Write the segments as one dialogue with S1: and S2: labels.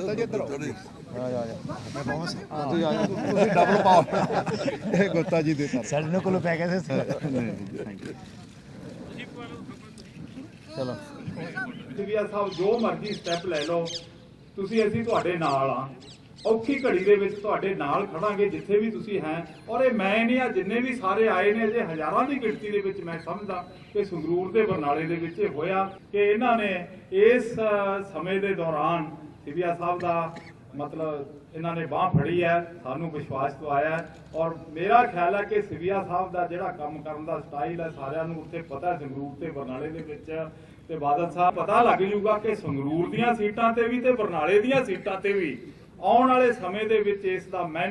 S1: ਗੁੱਤਾ ਜੀ ਇੱਧਰ ਆਓ।
S2: ਆ ਜਾ ਆ। ਜਾ
S1: ਮੈਂ ਬਹੁਤ ਤੁਸੀਂ ਆ ਜਾਓ ਤੁਸੀਂ ਡਬਲ ਪਾਓ। ਇਹ ਗੁੱਤਾ ਜੀ ਦੇ ਸਰ
S2: ਸਾਡੇ ਕੋਲ ਪੈ ਗਏ ਸੀ।
S1: ਨਹੀਂ ਥੈਂਕ ਯੂ
S2: ਚਲੋ।
S3: ਸਿਵਿਆ ਸਾਹਿਬ ਜੋ ਮਰਜ਼ੀ ਸਟੈਪ ਲੈ ਲਓ। ਤੁਸੀਂ ਅਸੀਂ ਤੁਹਾਡੇ ਨਾਲ ਆ। ਔਖੀ ਘੜੀ ਦੇ ਵਿੱਚ ਤੁਹਾਡੇ ਨਾਲ ਖੜਾਂਗੇ ਜਿੱਥੇ ਵੀ ਤੁਸੀਂ ਹੈ। ਔਰ ਇਹ ਮੈਂ ਨਹੀਂ ਆ ਜਿੰਨੇ ਵੀ ਸਾਰੇ ਆਏ ਨੇ ਅਜੇ ਹਜ਼ਾਰਾਂ ਦੀ ਗਿਣਤੀ ਦੇ ਵਿੱਚ ਮੈਂ ਸਮਝਦਾ ਕਿ ਸੰਗਰੂਰ ਦੇ ਬਰਨਾਲੇ ਦੇ ਵਿੱਚ ਇਹ ਹੋਇਆ ਕਿ ਇਹਨਾਂ ਨੇ ਇਸ ਸਮੇਂ ਦੇ ਦੌਰਾਨ ਸਿਵਿਆ ਸਾਹਿਬ ਦਾ ਮਤਲਬ ਇਹਨਾਂ ਨੇ ਬਾਹ ਫੜੀ ਹੈ, ਸਾਨੂੰ ਵਿਸ਼ਵਾਸ ਦਵਾਇਆ ਹੈ ਔਰ ਮੇਰਾ ਖਿਆਲ ਹੈ ਕਿ ਸਿਵਿਆ ਸਾਹਿਬ ਦਾ ਜਿਹੜਾ ਕੰਮ ਕਰਨ ਦਾ ਸਟਾਈਲ ਹੈ, ਸਾਰਿਆਂ ਨੂੰ ਉੱਥੇ ਪਤਾ ਸੰਗਰੂਰ ਤੇ ਬਰਨਾਲੇ ਦੇ ਵਿੱਚ ਤੇ ਬਾਦਲ ਸਾਹਿਬ ਪਤਾ ਲੱਗ ਜੂਗਾ ਕਿ ਸੰਗਰੂਰ ਦੀਆਂ ਸੀਟਾਂ ਤੇ ਵੀ ਤੇ ਬਰਨਾਲੇ ਦੀਆਂ ਸੀਟਾਂ ਤੇ ਵੀ ਆਉਣ ਵਾਲੇ ਸਮੇਂ ਦੇ ਵਿੱਚ ਇਸ ਦਾ ਮੈਂ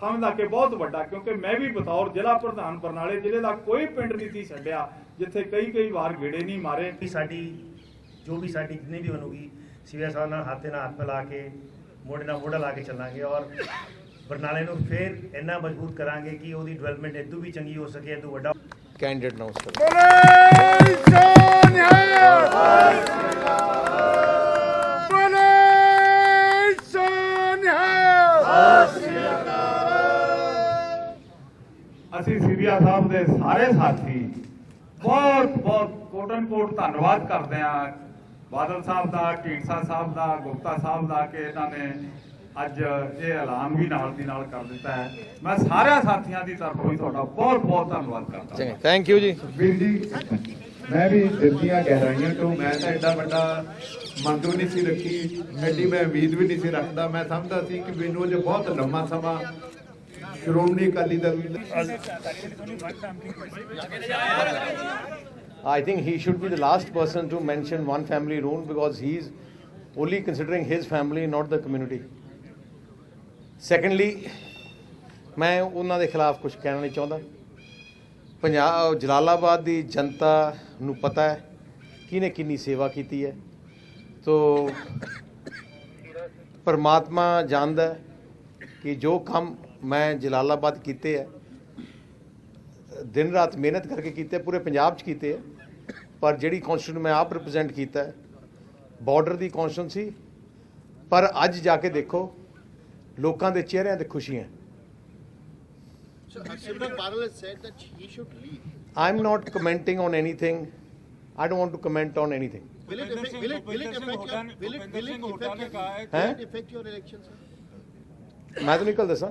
S3: ਸਮਝਦਾ ਕਿ ਬਹੁਤ ਵੱਡਾ, ਕਿਉਂਕਿ ਮੈਂ ਵੀ ਬਤੌਰ ਜ਼ਿਲ੍ਹਾ ਪ੍ਰਧਾਨ ਬਰਨਾਲੇ ਜ਼ਿਲ੍ਹੇ ਦਾ ਕੋਈ ਪਿੰਡ ਨਹੀਂ ਸੀ ਛੱਡਿਆ, ਜਿੱਥੇ ਕਈ ਕਈ ਵਾਰ ਗੇੜੇ ਨਹੀਂ ਮਾਰੇ।
S2: ਸਾਡੀ, ਜੋ ਵੀ ਸਾਡੀ ਜਿੰਨੀ ਵੀ ਬਣੂਗੀ ਸਿਵਿਆ ਸਾਹਿਬ ਨਾਲ ਹੱਥ ਨਾਲ ਹੱਥ ਮਿਲਾ ਕੇ ਮੋਢੇ ਨਾਲ ਮੋਢਾ ਲਾ ਕੇ ਚੱਲਾਂਗੇ ਔਰ ਬਰਨਾਲੇ ਨੂੰ ਫੇਰ ਇੰਨਾ ਮਜ਼ਬੂਤ ਕਰਾਂਗੇ ਕਿ ਉਹਦੀ ਡਿਵੈਲਪਮੈਂਟ ਇਦੋਂ ਵੀ ਚੰਗੀ ਹੋ ਸਕੇ ਇਦੋਂ ਵੱਡਾ ਕੈਂਡੀਡੇਟ ਅਨਾਉਂਸ ਕਰਾਂਗੇ
S3: ਅਸੀਂ ਸਿਵਿਆ ਸਾਹਿਬ ਦੇ ਸਾਰੇ ਸਾਥੀ ਬਹੁਤ ਬਹੁਤ ਕੋਟਨ ਕੋਟ ਧੰਨਵਾਦ ਕਰਦੇ ਹਾਂ ਬਾਦਲ ਸਾਹਿਬ ਦਾ ਢੀਂਡਸਾ ਸਾਹਿਬ ਦਾ ਗੁਪਤਾ ਸਾਹਿਬ ਦਾ ਕਿ ਇਹਨਾਂ ਨੇ ਅੱਜ ਇਹ ਐਲਾਨ ਵੀ ਨਾਲ ਦੀ ਨਾਲ ਕਰ ਦਿੱਤਾ ਹੈ। ਮੈਂ ਸਾਰਿਆਂ ਸਾਥੀਆਂ ਦੀ ਤਰਫੋਂ ਹੀ ਤੁਹਾਡਾ ਬਹੁਤ ਬਹੁਤ ਧੰਨਵਾਦ ਕਰਦਾ
S2: ਚੰਗਾ ਥੈਂਕ ਯੂ ਜੀ।
S4: ਵੀਰ ਜੀ ਮੈਂ ਵੀ ਦਿਲ ਦੀਆਂ ਗਹਿਰਾਈਆਂ ਤੋਂ ਮੈਂ ਤਾਂ ਐਡਾ ਵੱਡਾ ਮੰਦੂ ਨਹੀਂ ਸੀ ਰੱਖੀ ਐਡੀ ਮੈਂ ਉਮੀਦ ਵੀ ਨਹੀਂ ਸੀ ਰੱਖਦਾ। ਮੈਂ ਸਮਝਦਾ ਸੀ ਕਿ ਮੈਨੂੰ ਅਜੇ ਬਹੁਤ ਲੰਮਾ ਸਮਾਂ Shiromani Akali Dal
S2: I think he should be the last person to mention one family rule because he is only considering his family, not the community. Secondly, ਮੈਂ ਉਹਨਾਂ ਦੇ ਖਿਲਾਫ ਕੁਝ ਕਹਿਣਾ ਨਹੀਂ ਚਾਹੁੰਦਾ ਪੰਜਾਬ ਜਲਾਲਾਬਾਦ ਦੀ ਜਨਤਾ ਨੂੰ ਪਤਾ ਹੈ ਕਿਹਨੇ ਕਿੰਨੀ ਸੇਵਾ ਕੀਤੀ ਹੈ ਤੋ ਪਰਮਾਤਮਾ ਜਾਣਦਾ ਹੈ ਕਿ ਜੋ ਕੰਮ ਮੈਂ ਜਲਾਲਾਬਾਦ ਕੀਤੇ ਹੈ ਦਿਨ ਰਾਤ ਮਿਹਨਤ ਕਰਕੇ ਕੀਤੇ ਪੂਰੇ ਪੰਜਾਬ 'ਚ ਕੀਤੇ ਪਰ ਜਿਹੜੀ ਕਨਸਟੀਟਿਊਸ਼ਨ ਮੈਂ ਆਪ ਰਿਪਰੈਜ਼ੈਂਟ ਕੀਤਾ ਹੈ ਬਾਰਡਰ ਦੀ ਕਨਸਟੀਟਿਊਂਸੀ ਪਰ ਅੱਜ ਜਾ ਕੇ ਦੇਖੋ ਲੋਕਾਂ ਦੇ ਚਿਹਰਿਆਂ ਤੇ ਖੁਸ਼ੀਆਂ
S5: So Simran Badal has said that he should leave.
S2: I am not commenting on anything I don't want to comment on anything
S5: Will it affect, will it, will it affect your, will it, will it affect your, will
S2: हैं?
S5: it affect your election, sir?
S2: ਮੈਂ ਤੁਹਾਨੂੰ ਇੱਕ ਗੱਲ ਦੱਸਾਂ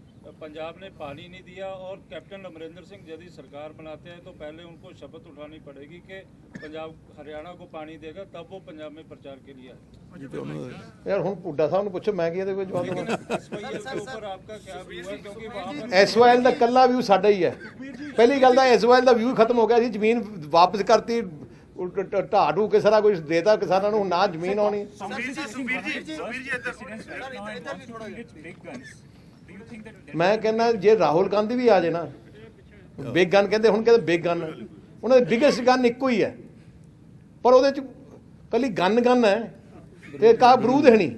S6: पंजाब ने पानी नहीं दिया और कैप्टन अमरिंदर सिंह यदि सरकार बनाते हैं तो पहले उनको शपथ उठानी पड़ेगी कि पंजाब हरियाणा को पानी देगा तब वो पंजाब में प्रचार के लिए आए
S2: ਯਾਰ ਹੁਣ ਪੁੱਡਾ ਸਾਹਿਬ ਨੂੰ ਪੁੱਛੋ ਮੈਂ ਕੀ ਇਹਦੇ ਕੋਈ ਜਵਾਬ ਦੇਵਾਂ
S6: SYL के ऊपर आपका क्या व्यू है क्योंकि वहाँ पर
S2: ਐਸਵਾਈਐਲ ਦਾ ਕੱਲਾ ਵਿਊ ਸਾਡਾ ਹੀ ਹੈ ਪਹਿਲੀ ਗੱਲ ਤਾਂ ਐਸਵਾਈਐਲ ਦਾ ਵਿਊ ਖਤਮ ਹੋ ਗਿਆ ਸੀ ਜ਼ਮੀਨ ਵਾਪਸ ਕਰਤੀ ਢਾਹ ਢੂ ਕੇ ਸਾਰਾ ਕੁਝ ਦੇਤਾ ਕਿਸਾਨਾਂ ਨੂੰ ਨਾ ਜ਼ਮੀਨ ਆਉਣੀ
S7: It's big guns. Do you think that
S2: ਮੈਂ ਕਹਿੰਦਾ ਜੇ ਰਾਹੁਲ ਗਾਂਧੀ ਵੀ ਆ ਜੇ ਨਾ ਬਿਗ ਗਨ ਕਹਿੰਦੇ ਹੁਣ ਕਹਿੰਦੇ ਬਿਗ ਗਨ। ਉਹਨਾਂ ਦੇ ਬਿਗੇਸਟ ਗਨ ਇੱਕੋ ਹੀ ਹੈ। ਪਰ ਉਹਦੇ ਚ ਕੱਲੀ ਗਨ ਗਨ ਹੈ। ਤੇ ਕਾ ਬਰੂਦ ਹੈ ਨਹੀਂ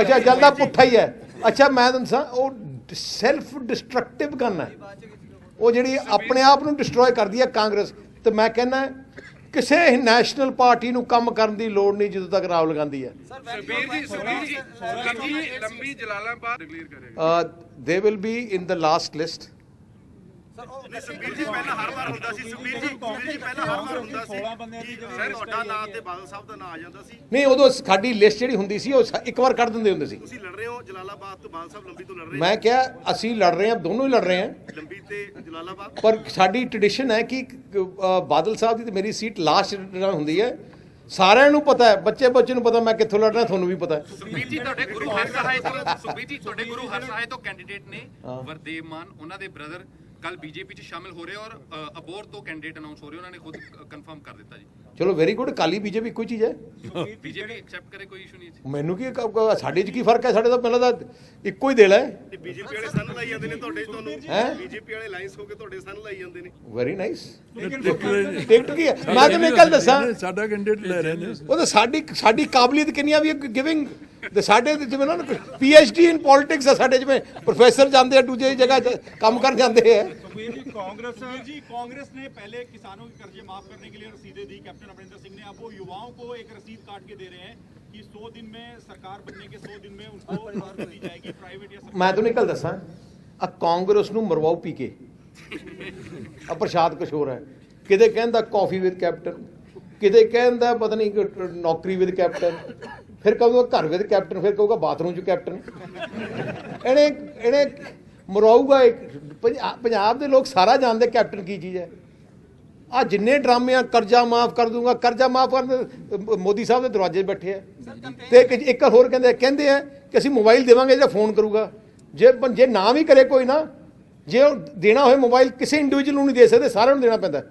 S2: ਅੱਛਾ ਜਲਦਾ ਪੁੱਠਾ ਹੀ ਹੈ। ਅੱਛਾ ਮੈਂ ਤੁਹਾਨੂੰ ਦੱਸਾਂ ਉਹ ਸੈਲਫ ਡਿਸਟਰਕਟਿਵ ਗਨ ਹੈ। ਉਹ ਜਿਹੜੀ ਆਪਣੇ ਆਪ ਨੂੰ ਡਿਸਟਰੋਏ ਕਰਦੀ ਹੈ ਕਾਂਗਰਸ। ਤੇ ਮੈਂ ਕਹਿੰਦਾ ਕਿਸੇ ਨੈਸ਼ਨਲ ਪਾਰਟੀ ਨੂੰ ਕੰਮ ਕਰਨ ਦੀ ਲੋੜ ਨਹੀਂ ਜਦੋਂ ਤੱਕ ਰਾਹੁਲ ਗਾਂਧੀ ਹੈ।
S8: ਸੁਖਬੀਰ ਜੀ ਸੁਖਬੀਰ ਜੀ ਲੰਬੀ ਲੰਬੀ ਜਲਾਲਾਬਾਦ ਡਿਕਲੇਅਰ ਕਰੇਗਾ
S2: they will be in the last list
S8: Sukhbir ji ਪਹਿਲਾਂ ਹਰ ਵਾਰ ਹੁੰਦਾ ਸੀ ਸੁਖਬੀਰ ਜੀ ਸੁਖਬੀਰ ਜੀ ਪਹਿਲਾਂ ਹਰ ਵਾਰ ਹੁੰਦਾ ਸੀ
S6: 16 ਬੰਦਿਆਂ ਦੀ ਜਿਹੜੀ
S8: ਸਰ ਤੁਹਾਡਾ ਨਾਂ ਤੇ ਬਾਦਲ ਸਾਹਿਬ ਦਾ ਨਾਂ ਆ ਜਾਂਦਾ ਸੀ।
S2: ਨਹੀਂ ਉਦੋਂ ਸਾਡੀ ਲਿਸਟ ਜਿਹੜੀ ਹੁੰਦੀ ਸੀ ਉਹ ਸ- ਇੱਕ ਵਾਰ ਕੱਢ ਦਿੰਦੇ ਹੁੰਦੇ ਸੀ।
S8: ਤੁਸੀਂ ਲੜ ਰਹੇ ਹੋ ਜਲਾਲਾਬਾਦ ਤੋਂ ਬਾਦਲ ਸਾਹਿਬ ਲੰਬੀ ਤੋਂ ਲੜ ਰਹੇ
S2: ਮੈਂ ਕਿਹਾ ਅਸੀਂ ਲੜ ਰਹੇ ਹਾਂ ਦੋਨੋਂ ਹੀ ਲੜ ਰਹੇ ਹਾਂ।
S8: ਲੰਬੀ ਤੇ ਜਲਾਲਾਬਾਦ?
S2: ਪਰ ਸਾਡੀ ਟ੍ਰੈਡੀਸ਼ਨ ਹੈ ਕਿ ਅ, ਬਾਦਲ ਸਾਹਿਬ ਦੀ ਤੇ ਮੇਰੀ ਸੀਟ ਲਾਸਟ ਹੁੰਦੀ ਹੈ। ਸਾਰਿਆਂ ਨੂੰ ਪਤਾ ਹੈ ਬੱਚੇ ਬੱਚੇ ਨੂੰ ਪਤਾ ਮੈਂ ਕਿੱਥੋਂ ਲੜਨਾ ਤੁਹਾਨੂੰ ਵੀ ਪਤਾ ਹੈ।
S9: ਸੁਖਬੀਰ ਜੀ ਤੁਹਾਡੇ ਗੁਰੂ ਹਰਸਹਾਏ ਤੋਂ ਸੁਖਬੀਰ ਜੀ ਤੁਹਾਡੇ ਗੁਰੂ ਹਰਸਹਾਏ ਤੋਂ ਕੈਂਡੀਡੇਟ ਨੇ ਵਰਦੇਵ ਮਾਨ ਉਹਨਾਂ ਦੇ ਬ੍ਰਦਰ ਕੱਲ ਬੀਜੇਪੀ 'ਚ ਸ਼ਾਮਿਲ ਹੋ ਰਹੇ ਔਰ ਅਬੋਰ ਤੋਂ ਕੈਂਡੀਡੇਟ ਅਨਾਉਂਸ ਹੋ ਰਹੇ ਉਹਨਾਂ ਨੇ ਖੁਦ ਕਨਫਰਮ ਕਰ ਦਿੱਤਾ ਜੀ।
S2: ਚਲੋ ਵੈਰੀ ਗੁੱਡ ਕਾਲੀ ਬੀਜੇਪੀ ਇੱਕੋ ਹੀ ਚੀਜ਼ ਹੈ।
S9: ਬੀਜੇਪੀ ਐਕਸੈਪਟ ਕਰੇ ਕੋਈ ਇਸ਼ੂ ਨਹੀਂ ਹੈ
S2: ਮੈਨੂੰ ਕੀ ਸਾਡੇ 'ਚ ਕੀ ਫ਼ਰਕ ਹੈ? ਸਾਡੇ ਤਾਂ ਪਹਿਲਾਂ ਤਾਂ ਇੱਕੋ ਹੀ ਦਿਲ ਹੈ।
S8: ਤੇ ਬੀਜੇਪੀ ਵਾਲੇ ਸਨ ਲਾਈ ਜਾਂਦੇ ਨੇ ਤੁਹਾਡੇ ਤੁਹਾਨੂੰ? ਬੀਜੇਪੀ ਵਾਲੇ ਲਾਈਨਸ ਹੋ ਕੇ ਤੁਹਾਡੇ ਸਨ ਲਾਈ ਜਾਂਦੇ ਨੇ।
S2: ਵੈਰੀ ਨਾਈਸ ਟਿਕਟ ਕੀ ਹੈ। ਮੈਂ ਤੁਹਾਨੂੰ ਇੱਕ ਗੱਲ ਦੱਸਾਂ।
S1: ਸਾਡਾ ਕੈਂਡੀਡੇਟ ਲੈ ਰਹੇ ਨੇ।
S2: ਉਹ ਤਾਂ ਸਾਡੀ ਸਾਡੀ ਕਾਬਲੀਅਤ ਕਿੰਨੀ ਆ ਵੀ ਗਿਵਿੰਗ ਤੇ ਸਾਡੇ ਤੇ ਜਿਵੇਂ ਨਾ P H D in politics ਆ ਸਾਡੇ ਜਿਵੇਂ ਪ੍ਰੋਫੈਸਰ ਜਾਂਦੇ ਆ ਦੂਜੇ ਜਗ੍ਹਾ 'ਚ ਕੰਮ ਕਰਨ ਜਾਂਦੇ ਆ
S6: सुखबीर जी कांग्रेस
S8: जी कांग्रेस ने पहले किसानों के कर्जे माफ करने के लिए रसीदें दी कैप्टन अमरिंदर सिंह ने अब वो युवाओं को एक रसीद काट के दे रहे हैं कि 100 दिन में सरकार बनने के 100 दिन में उनको कार दी जाएगी प्राइवेट या सरकारी
S2: ਮੈਂ ਤੁਹਾਨੂੰ ਇੱਕ ਗੱਲ ਦੱਸਾਂ ਆ ਕਾਂਗਰਸ ਨੂੰ ਮਰਵਾਓ ਪੀ ਕੇ ਆ ਪ੍ਰਸ਼ਾਦ ਕਿਸ਼ੋਰ ਹੈ ਕਿਤੇ ਕਹਿੰਦਾ ਕਾਫੀ ਵਿਦ ਕੈਪਟਨ ਕਿਤੇ ਕਹਿੰਦਾ ਪਤਾ ਨਹੀਂ ਕਿ ਨੌਕਰੀ ਵਿਦ ਕੈਪਟਨ ਫਿਰ ਕਹੂਗਾ ਘਰ ਵਿਦ ਕੈਪਟਨ ਫਿਰ ਕਹੂਗਾ ਬਾਥਰੂਮ 'ਚ ਕੈਪਟਨ। ਇਹਨੇ ਇਹਨੇ ਮਰਵਾਊਗਾ ਇੱਕ ਪੰਜਾ- ਪੰਜਾਬ ਦੇ ਲੋਕ ਸਾਰਾ ਜਾਣਦੇ ਕੈਪਟਨ ਕੀ ਚੀਜ਼ ਹੈ। ਆ ਜਿੰਨੇ ਡਰਾਮੇ ਆ ਕਰਜ਼ਾ ਮਾਫ ਕਰ ਦੂੰਗਾ ਕਰਜ਼ਾ ਮਾਫ ਕਰਨ ਮੋਦੀ ਸਾਹਿਬ ਦੇ ਦਰਵਾਜ਼ੇ 'ਤੇ ਬੈਠੇ ਆ। ਤੇ ਇੱਕ ਹੋਰ ਕਹਿੰਦੇ ਕਹਿੰਦੇ ਆ ਕਿ ਅਸੀਂ ਮੋਬਾਈਲ ਦੇਵਾਂਗੇ ਜਿਹੜਾ ਫੋਨ ਕਰੂਗਾ। ਜੇ ਜੇ ਨਾ ਵੀ ਕਰੇ ਕੋਈ ਨਾ ਜੇ ਉਹ ਦੇਣਾ ਹੋਏ ਮੋਬਾਈਲ ਕਿਸੇ ਇੰਡੀਵਿਜੂਅਲ ਨੂੰ ਨਹੀਂ ਦੇ ਸਕਦੇ ਸਾਰਿਆਂ ਨੂੰ ਦੇਣਾ ਪੈਂਦਾ।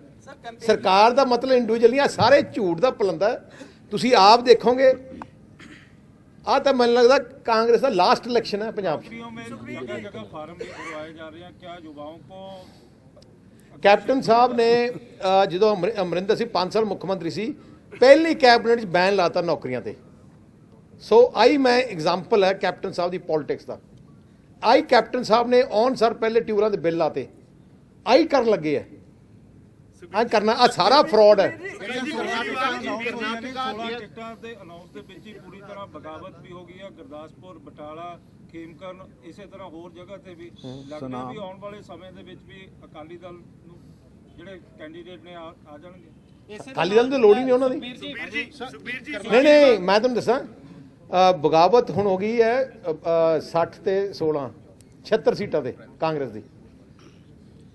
S2: ਸਰਕਾਰ ਦਾ ਮਤਲਬ ਇੰਡੀਵਿਜੂਅਲ ਨਹੀਂ ਆ ਸਾਰੇ ਝੂਠ ਦਾ ਪਲੰਦਾ। ਤੁਸੀਂ ਆਪ ਦੇਖੋਗੇ ਆ ਤਾਂ ਮੈਨੂੰ ਲੱਗਦਾ ਕਾਂਗਰਸ ਦਾ ਲਾਸਟ ਇਲੈਕਸ਼ਨ ਹੈ ਪੰਜਾਬ 'ਚ। ਕੈਪਟਨ ਸਾਹਿਬ ਨੇ ਜਦੋਂ ਅਮਰ- ਅਮਰਿੰਦਰ ਸਿੰਘ 5 ਸਾਲ ਮੁੱਖ ਮੰਤਰੀ ਸੀ ਪਹਿਲੀ ਕੈਬਨਿਟ 'ਚ ਬੈਨ ਲਾਤਾ ਨੌਕਰੀਆਂ ਤੇ। ਸੋ ਆਈ ਮੈਂ ਐਗਜ਼ਾਮਪਲ ਹੈ ਕੈਪਟਨ ਸਾਹਿਬ ਦੀ ਪੋਲਿਟਿਕਸ ਦਾ। ਆਈ ਕੈਪਟਨ ਸਾਹਿਬ ਨੇ ਔਨ ਸਰ ਪਹਿਲੇ ਟਿਊਰਾਂ ਦੇ ਬਿੱਲ ਲਾਤੇ। ਆਈ ਕਰਨ ਲੱਗੇ ਆ। ਆ ਕਰਨਾ ਆ ਸਾਰਾ ਫਰਾਡ ਹੈ।
S6: ਅਕਾਲੀ ਦਲ ਨੂੰ
S2: ਦੀ ਲੋੜ ਹੀ ਨਹੀਂ ਉਹਨਾਂ ਦੀ। ਨਹੀਂ ਨਹੀਂ ਮੈਂ ਤੁਹਾਨੂੰ ਦੱਸਾਂ ਬਗਾਵਤ ਹੁਣ ਹੋ ਗਈ ਹੈ 60 ਤੇ 16 76 ਸੀਟਾਂ ਤੇ ਕਾਂਗਰਸ ਦੀ।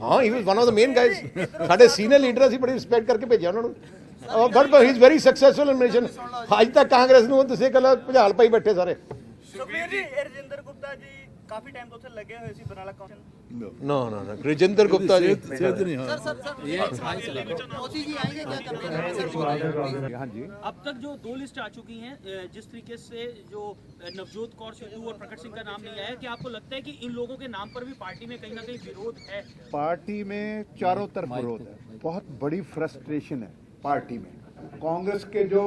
S2: ਹਾਂ he was one of the main guys ਸਾਡੇ ਸੀਨੀਅਰ ਲੀਡਰ ਅਸੀਂ ਬੜੀ ਰਿਸਪੈਕਟ ਕਰਕੇ ਭੇਜਿਆ ਉਹਨਾਂ ਨੂੰ। But he is very successful in mission ਅੱਜ ਤੱਕ ਕਾਂਗਰਸ ਨੂੰ ਤੁਸੀਂ ਕੱਲ ਭੁਜਾਲ ਪਾਈ ਬੈਠੇ ਸਾਰੇ।
S10: ਸੁਖਬੀਰ ਜੀ ਰਜਿੰਦਰ ਗੁਪਤਾ ਜੀ ਕਾਫੀ ਟਾਈਮ ਤੋਂ ਉੱਥੇ ਲੱਗੇ ਹੋਏ ਸੀ ਬਨਾਲਾ ਕਾਉਂਸਲ
S2: نو نو نو رجندر گپتا جی۔
S1: سید نہیں ہاں۔
S5: اب تک جو دو لسٹ آ چکی
S1: ہیں
S10: جس طریقے سے جو نوجوت کور سدھو اور پرکٹ سنگھ کا نام لیا ہے کہ آپ کو لگتا ہے کہ ان لوگوں کے نام پر بھی پارٹی میں کہیں نہ کہیں ویروھ ہے؟ پارٹی میں چاروں طرف وروھ ہے۔ بہت بڑی فرسٹریشن ہے
S11: پارٹی میں۔ کانگریس کے جو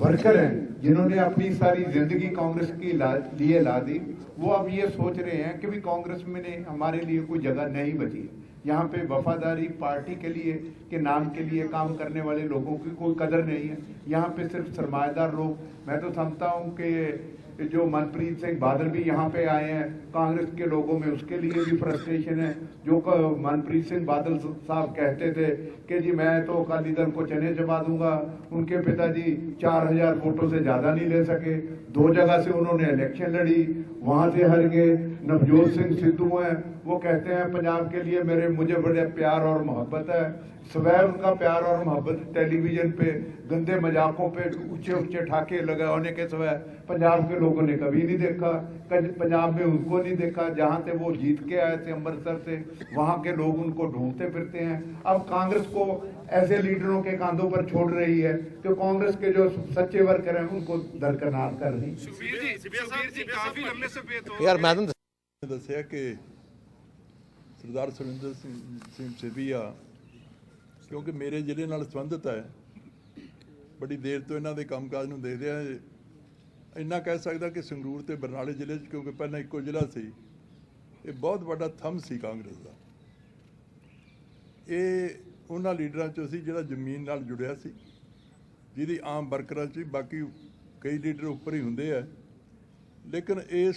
S11: ورکر ہیں، جنہوں نے اپنی ساری زندگی
S4: کانگریس کی لیے لا دی، وہ اب یہ سوچ رہے ہیں کہ بھی کانگریس میں نے ہمارے لیے کوئی جگہ نہیں بچی یہاں پہ وفاداری پارٹی کے لیے، کے نام کے لیے کام کرنے والے لوگوں کی کوئی قدر نہیں ہے۔ یہاں پہ صرف سرمایہ دار لوگ۔ میں تو سمجھتا ہوں کہ कदर नहीं है यहाँ पे सिर्फ सरमाएदार लोग मैं तो समझता हूँ कि जो मनप्रीत सिंह बादल भी यहाँ पे आए हैं कांग्रेस के लोगों में उसके लिए भी फ्रस्ट्रेशन है जो क- मनप्रीत सिंह बादल साहब कहते थे कि जी मैं तो अकाली दल को चने चबा दूंगा उनके पिताजी चार हजार वोटों से ज्यादा नहीं ले सके दो जगह से उन्होंने इलेक्शन लड़ी वहां से हार गए नवजोत सिंह सिद्धू हैं वो कहते हैं पंजाब के लिए मेरे मुझे बड़े प्यार और मोहब्बत है سویر ان کا پیار اور محبت ٹیلی ویژن پہ گندے مذاقوں پہ اونچے اونچے ٹھاکے لگانے کے سوائے پنجاب کے لوگوں نے کبھی نہیں دیکھا پنجاب میں ان کو نہیں دیکھا جہاں سے وہ جیت کے آئے تھے امرتسر سے وہاں کے لوگ ان کو ڈھونڈتے پھرتے ہیں۔ اب کانگریس کو ایسے لیڈروں کے کاندھوں پر چھوڑ رہی ہے کہ کانگریس کے
S8: جو سچے ورکر ہیں ان کو درکنار کر
S2: رہی یار میں
S1: دسیا کہ سردار سرندر سنگھ سے بھی ਕਿਉਂਕਿ ਮੇਰੇ ਜ਼ਿਲ੍ਹੇ ਨਾਲ ਸੰਬੰਧਿਤ ਹੈ। ਬੜੀ ਦੇਰ ਤੋਂ ਇਹਨਾਂ ਦੇ ਕੰਮਕਾਜ ਨੂੰ ਦੇਖਦੇ ਆ। ਇੰਨਾ ਕਹਿ ਸਕਦਾ ਕਿ ਸੰਗਰੂਰ ਤੇ ਬਰਨਾਲੇ ਜ਼ਿਲ੍ਹੇ 'ਚ ਕਿਉਂਕਿ ਪਹਿਲਾਂ ਇੱਕੋ ਜ਼ਿਲ੍ਹਾ ਸੀ। ਇਹ ਬਹੁਤ ਵੱਡਾ ਥੰਮ ਸੀ ਕਾਂਗਰਸ ਦਾ। ਇਹ ਉਹਨਾਂ ਲੀਡਰਾਂ 'ਚੋਂ ਸੀ ਜਿਹੜਾ ਜ਼ਮੀਨ ਨਾਲ ਜੁੜਿਆ ਸੀ। ਜਿਹਦੀ ਆਮ ਵਰਕਰਾਂ 'ਚ ਬਾਕੀ ਕਈ ਲੀਡਰ ਉੱਪਰ ਹੀ ਹੁੰਦੇ ਆ। ਲੇਕਿਨ ਇਸ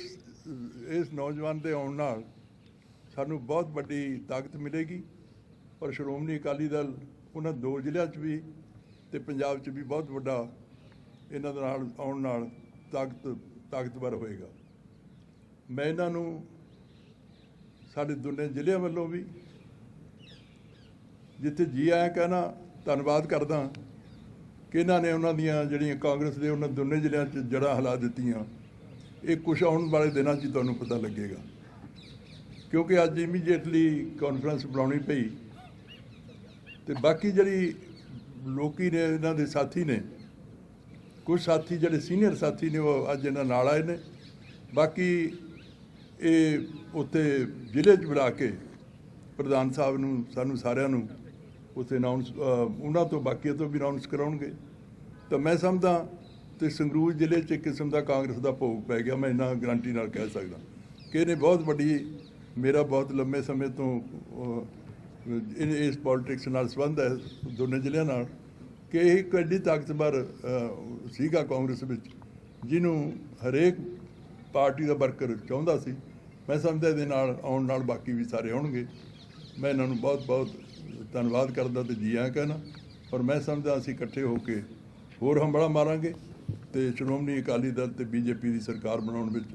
S1: ਇਸ ਨੌਜਵਾਨ ਦੇ ਆਉਣ ਨਾਲ ਸਾਨੂੰ ਬਹੁਤ ਵੱਡੀ ਤਾਕਤ ਮਿਲੇਗੀ। ਪਰ ਸ਼੍ਰੋਮਣੀ ਅਕਾਲੀ ਦਲ, ਉਹਨਾਂ ਦੋ ਜ਼ਿਲ੍ਹਿਆਂ 'ਚ ਵੀ ਤੇ ਪੰਜਾਬ 'ਚ ਵੀ ਬਹੁਤ ਵੱਡਾ ਇਹਨਾਂ ਦੇ ਨਾਲ ਆਉਣ ਨਾਲ ਤਾਕਤ, ਤਾਕਤਵਰ ਹੋਏਗਾ। ਮੈਂ ਇਹਨਾਂ ਨੂੰ ਸਾਡੇ ਦੋਨੇ ਜ਼ਿਲ੍ਹਿਆਂ ਵੱਲੋਂ ਵੀ ਜਿੱਥੇ ਜੀ ਆਇਆ ਕਹਿਣਾ ਧੰਨਵਾਦ ਕਰਦਾ ਕਿ ਇਹਨਾਂ ਨੇ ਉਹਨਾਂ ਦੀਆਂ ਜਿਹੜੀਆਂ ਕਾਂਗਰਸ ਦੇ ਉਹਨਾਂ ਦੋਨੇ ਜ਼ਿਲ੍ਹਿਆਂ 'ਚ ਜੜ੍ਹਾਂ ਹਿਲਾ ਦਿੱਤੀਆਂ। ਇਹ ਕੁਝ ਆਉਣ ਵਾਲੇ ਦਿਨਾਂ 'ਚ ਹੀ ਤੁਹਾਨੂੰ ਪਤਾ ਲੱਗੇਗਾ। ਕਿਉਂਕਿ ਅੱਜ ਇਮੀਡੀਏਟਲੀ ਕਾਨਫਰੰਸ ਬੁਲਾਉਣੀ ਪਈ। ਤੇ ਬਾਕੀ ਜਿਹੜੀ ਲੋਕੀ ਨੇ, ਇਹਨਾਂ ਦੇ ਸਾਥੀ ਨੇ ਕੁਝ ਸਾਥੀ ਜਿਹੜੇ ਸੀਨੀਅਰ ਸਾਥੀ ਨੇ, ਉਹ ਅੱਜ ਇਹਨਾਂ ਨਾਲ ਆਏ ਨੇ। ਬਾਕੀ ਇਹ ਉੱਥੇ ਜ਼ਿਲ੍ਹੇ 'ਚ ਬੁਲਾ ਕੇ ਪ੍ਰਧਾਨ ਸਾਹਿਬ ਨੂੰ, ਸਾਨੂੰ ਸਾਰਿਆਂ ਨੂੰ ਉੱਥੇ ਅਨਾਉਂਸ ਉਹਨਾਂ ਤੋਂ ਬਾਕੀਆਂ ਤੋਂ ਵੀ ਅਨਾਉਂਸ ਕਰਾਉਣਗੇ। ਤਾਂ ਮੈਂ ਸਮਝਦਾ ਤੇ ਸੰਗਰੂਰ ਜ਼ਿਲ੍ਹੇ 'ਚ ਇੱਕ ਕਿਸਮ ਦਾ ਕਾਂਗਰਸ ਦਾ ਭੋਗ ਪੈ ਗਿਆ, ਮੈਂ ਇਹਨਾਂ ਗਰੰਟੀ ਨਾਲ ਕਹਿ ਸਕਦਾ। ਕਿ ਇਹਨੇ ਬਹੁਤ ਵੱਡੀ, ਮੇਰਾ ਬਹੁਤ ਲੰਮੇ ਸਮੇਂ ਤੋਂ ਇਸ ਪੋਲਿਟਿਕਸ ਨਾਲ ਸੰਬੰਧ ਹੈ ਦੋਨੇ ਜ਼ਿਲ੍ਹਿਆਂ ਨਾਲ ਕਿ ਇਹ ਇੱਕ ਐਡੀ ਤਾਕਤਵਰ ਸੀਗਾ ਕਾਂਗਰਸ ਵਿੱਚ, ਜਿਹਨੂੰ ਹਰੇਕ ਪਾਰਟੀ ਦਾ ਵਰਕਰ ਚਾਹੁੰਦਾ ਸੀ। ਮੈਂ ਸਮਝਦਾ ਇਹਦੇ ਨਾਲ ਆਉਣ ਨਾਲ ਬਾਕੀ ਵੀ ਸਾਰੇ ਆਉਣਗੇ। ਮੈਂ ਇਹਨਾਂ ਨੂੰ ਬਹੁਤ ਬਹੁਤ ਧੰਨਵਾਦ ਕਰਦਾ ਤੇ ਜੀ ਆਇਆਂ ਕਹਿਣਾ। ਔਰ ਮੈਂ ਸਮਝਦਾ ਅਸੀਂ ਇਕੱਠੇ ਹੋ ਕੇ ਹੋਰ ਹੰਬੜਾ ਮਾਰਾਂਗੇ ਤੇ ਸ਼੍ਰੋਮਣੀ ਅਕਾਲੀ ਦਲ ਤੇ ਬੀਜੇਪੀ ਦੀ ਸਰਕਾਰ ਬਣਾਉਣ ਵਿੱਚ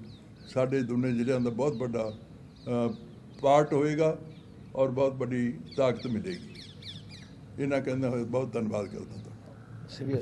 S1: ਸਾਡੇ ਦੋਨੇ ਜ਼ਿਲ੍ਹਿਆਂ ਦਾ ਬਹੁਤ ਵੱਡਾ ਪਾਰਟ ਹੋਏਗਾ। ਔਰ ਬਹੁਤ ਵੱਡੀ ਤਾਕਤ ਮਿਲੇਗੀ। ਇਹਨਾਂ ਕਹਿੰਦਾ ਹੋਏ ਬਹੁਤ ਧੰਨਵਾਦ ਕਰਦਾ ਤੁਹਾਡਾ।
S2: ਸਿਵੀਆ